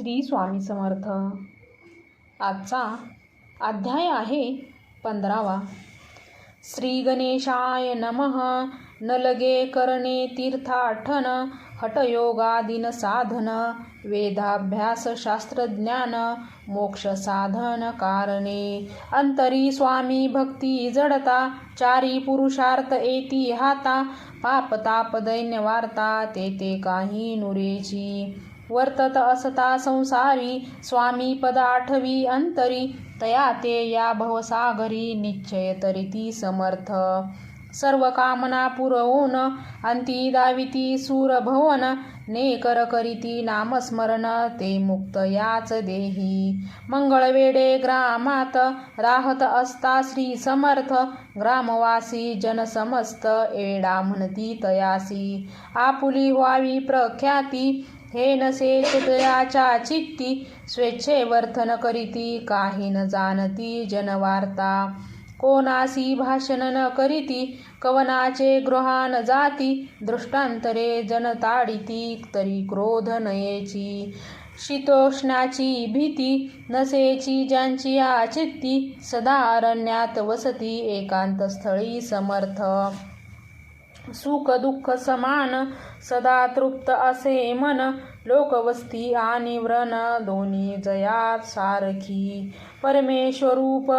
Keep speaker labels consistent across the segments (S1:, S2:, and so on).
S1: श्री स्वामी समर्थ. आजचा अध्याय आहे पंधरावा. श्री गणेशाय नमः. न लगे करणे तीर्थाठन. हटयोगादिन साधन. वेदाभ्यास शास्त्रज्ञान मोक्ष साधन कारणे. अंतरी स्वामी भक्ती जडता. चारी पुरुषार्थ एती हाता. पाप दैन्य वार्ता. ते ते काही नुरेची. वर्तत असता संसारी स्वामी पद आठवी अंतरी तया ते या भवसागरी निश्चय तरी समर्थ. सर्व कामना पुरवून अंती दाविती सूरभवन नेकर करीती नामस्मरण ते मुक्त याच देही. मंगळवेडे ग्रामात राहत असता श्री समर्थ ग्रामवासी जनसमस्त एडा म्हणती तयासी. आपुली व्हावी प्रख्याती हे नसे चितयाच्या चित्ती स्वेच्छे वर्तन करीती काही न जाणती जनवार्ता. कोणासी भाषण न करीती कवनाचे गृहान जाती दृष्टांतरे जनताडिती तरी क्रोध नयेची. शीतोष्णाची भीती नसेची ज्यांची आचित्ती सदा अरण्यात वसती एकांत स्थळी समर्थ. सुख दुःख समान सदा तृप्त असे मन लोकवस्ती आणि व्रण दोन्ही जयात सारखी. परमेश्वरूप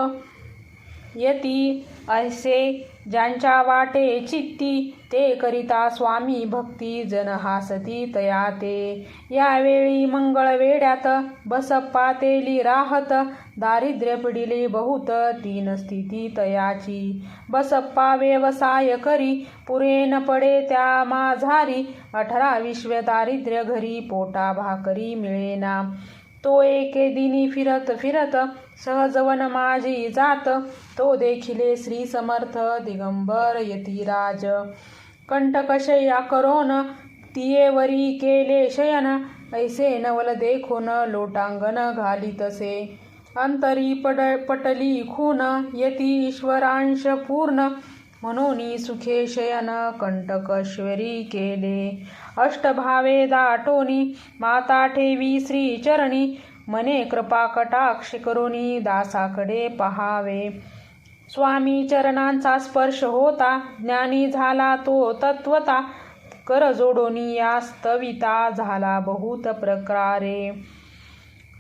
S1: यती ऐसे ज्यांच्या वाटे चित्ती ते करिता स्वामी भक्ती जन हासती तया ते. यावेळी मंगळवेड्यात बसप्पा तेली राहत दारिद्र्य पिडिले बहुत तीन स्थिती तयाची. बसप्पा व्यवसाय करी पुरेन पडे त्या माझारी अठरा विश्व दारिद्र्य घरी पोटा भाकरी मिळेना. तो एके दिनी फिरत फिरत सहजवन माझी जात तो देखिले श्री समर्थ दिगंबर यतिराज कंटकशया करोन तियेवरी केले शयन ऐसे नवल देखोन लोटांगण घालितसे. अंतरी पड पटली खून यती ईश्वरांश पूर्ण म्हणून सुखे शयन कंटकश्वरी केले. अष्टभावे दाटोनी माता ठेवी श्रीचरणी मने कृपा कटाक्ष दासाकडे पहावे. स्वामी चरणांचा स्पर्श होता ज्ञानी झाला तो तत्वता कर जोडोनी या स्तविता झाला बहुत प्रकारे.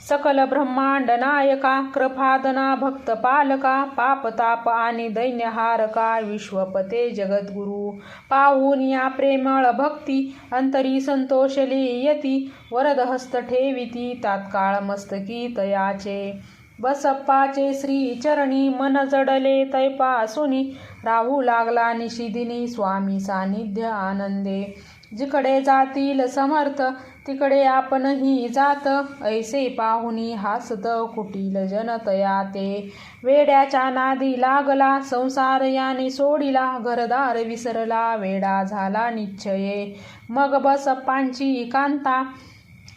S1: सकल ब्रह्मांड नायका कृपादना भक्त पालका पापताप आणि दैन्यहारका विश्वपते जगद्गुरु. पाहून या प्रेमळ भक्ती अंतरी संतोषली यती वरदहस्त ठेविती तात्काळ मस्तकी तयाचे. बसप्पाचे श्री चरणी मन जडले तैपासुनी राहू लागला निशिदिनी स्वामी सानिध्य आनंदे. जिकडे जातील समर्थ तिकडे आपणही जात ऐसे पाहुनी हासत कुटील जनतया ते वेड्याच्या नादी लागला संसार याने सोडिला घरदार विसरला वेडा झाला निश्चये. मग बसप्पांची कांता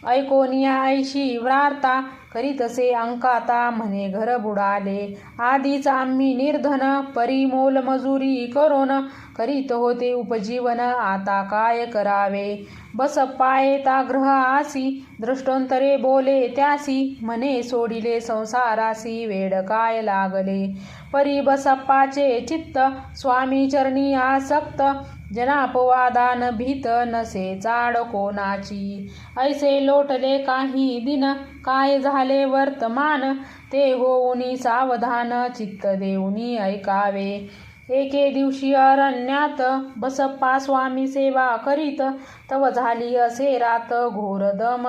S1: ऐकोनिया ऐशी व्रार्ता करीतसे अंकाता म्हणे घर बुडाले. आधीच आम्ही निर्धन परिमोल मजुरी करोन करीत होते उपजीवन. आता काय करावे? बसप्पा पायता ग्रह आसी दृष्टोंतरे बोले त्यासी म्हणे सोडिले संसारासी वेड काय लागले? परी बसप्पाचे चित्त स्वामी चरणी आसक्त जनापवादान भीत नसे चाड कोणाची? ऐसे लोटले काही दिन काय झाले वर्तमान? ते होऊनी सावधान चित्त देऊनी ऐकावे. एके दिवशी अरण्यात बसप्पा स्वामी सेवा करीत तव झाली असे रात घोरदम.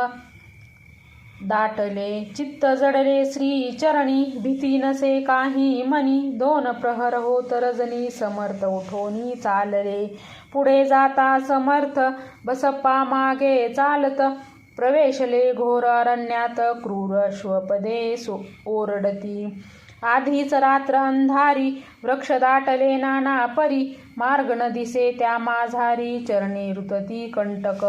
S1: दाटले चित्त जडले श्री चरणी भीती नसे काही मनी. दोन प्रहर होत रजनी समर्थ उठोनी चालले. पुढे जाता समर्थ बसप्पा मागे चालत. प्रवेशले घोर अरण्यात क्रूर श्वपदे ओरडती. आधीच रात्र अंधारी वृक्ष दाटले नाना परी. मार्ग न दिसे त्या माझारी चरणी रुतती कंटक.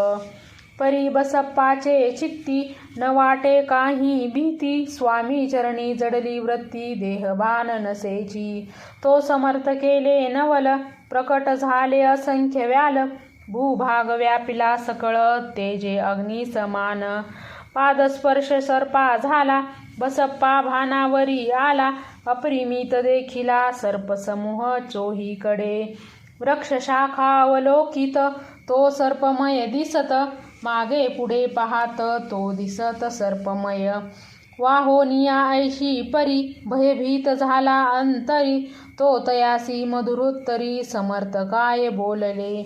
S1: परी बसप्पाचे चित्ती न वाटे काही भीती. स्वामी चरणी जडली वृत्ती देहभान नसेची. तो समर्थ केले नवल प्रकट झाले असंख्य व्याल. भूभाग व्यापिला सकळ तेजे अग्नी समान. पादस्पर्श सर्पा झाला बसप्पा भानावरी आला. अप्रिमित देखिला सर्पसमूह चोहीकडे. वृक्षशाखावलोकित तो सर्पमय दिसत. मागे पुढे पाहात तो दिसत सर्पमय. वाहोनिया ऐशी परी भयभीत झाला अंतरी. तो तयासी मधुरोत्तरी समर्थ काय बोलले?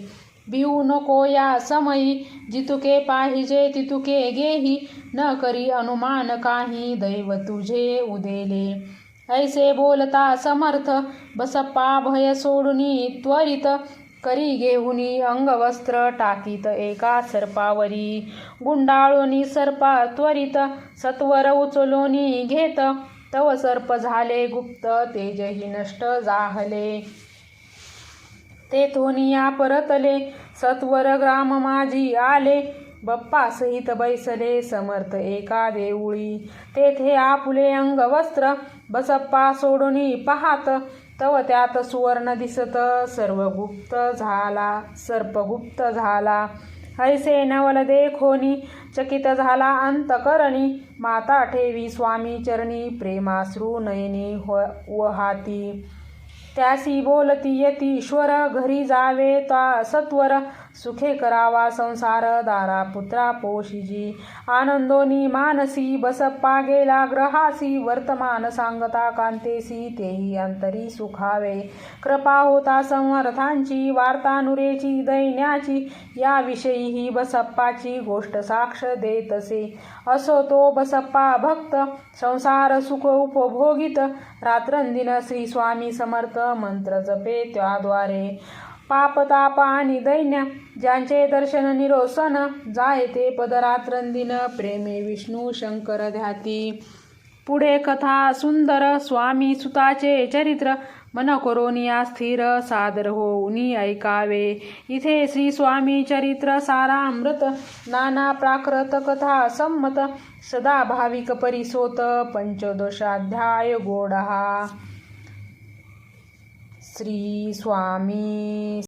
S1: भिऊ नको या समयी जितुके पाहिजे तितुके गेही. न करी अनुमान काही दैव तुझे उदेले. ऐसे बोलता समर्थ बसप्पा भय सोडुनी त्वरित करी घेऊनी अंगवस्त्र टाकीत एका सर्पावरी. गुंडाळोनी सर्पा त्वरित सत्वर उचलोनी घेत. तव सर्प झाले गुप्त तेजही नष्ट जाहले. तेथोनिया परतले सत्वर ग्राम माझी आले. बप्पा सहित बैसले समर्थ एका देऊळी. तेथे आपुले अंगवस्त्र बसप्पा सोडोनी पाहात. तव त्यात सुवर्ण दिसत सर्वगुप्त झाला सर्पगुप्त झाला. ऐसे नवल देखोनी चकित झाला अंतकरणी. माता ठेवी स्वामी चरणी प्रेमाश्रू नयनी हो वहाती. त्यासी बोलती यतीश्वर घरी जावे ता सत्वर. सुखे करावा संसार दारा पुत्रा पोशिजी. आनंदोनी मानसी बसप्पा गेला ग्रहासी. वर्तमान सांगता कांतेसी तेही अंतरी सुखावे. कृपा होता समर्थांची वार्ता नुरेची दैन्याची. याविषयी ही बसप्पाची गोष्ट साक्ष देतसे. असो तो बसप्पा भक्त संसार सुख उपभोगित. रात्रंदिन श्री स्वामी समर्थ मंत्र जपे त्याद्वारे. पापताप आणि दैन्य ज्यांचे दर्शन निरोसन जाय ते पदरात्रंदिन प्रेमे विष्णू शंकर ध्याती. पुढे कथा सुंदर स्वामी सुताचे चरित्र मन करोनिया स्थिर सादर होऊनी ऐकावे. इथे श्री स्वामी चरित्र सारामृत नाना प्राकृत कथा संमत सदा भाविक परिसोत पंचदशाध्याय गोडहा. श्री स्वामी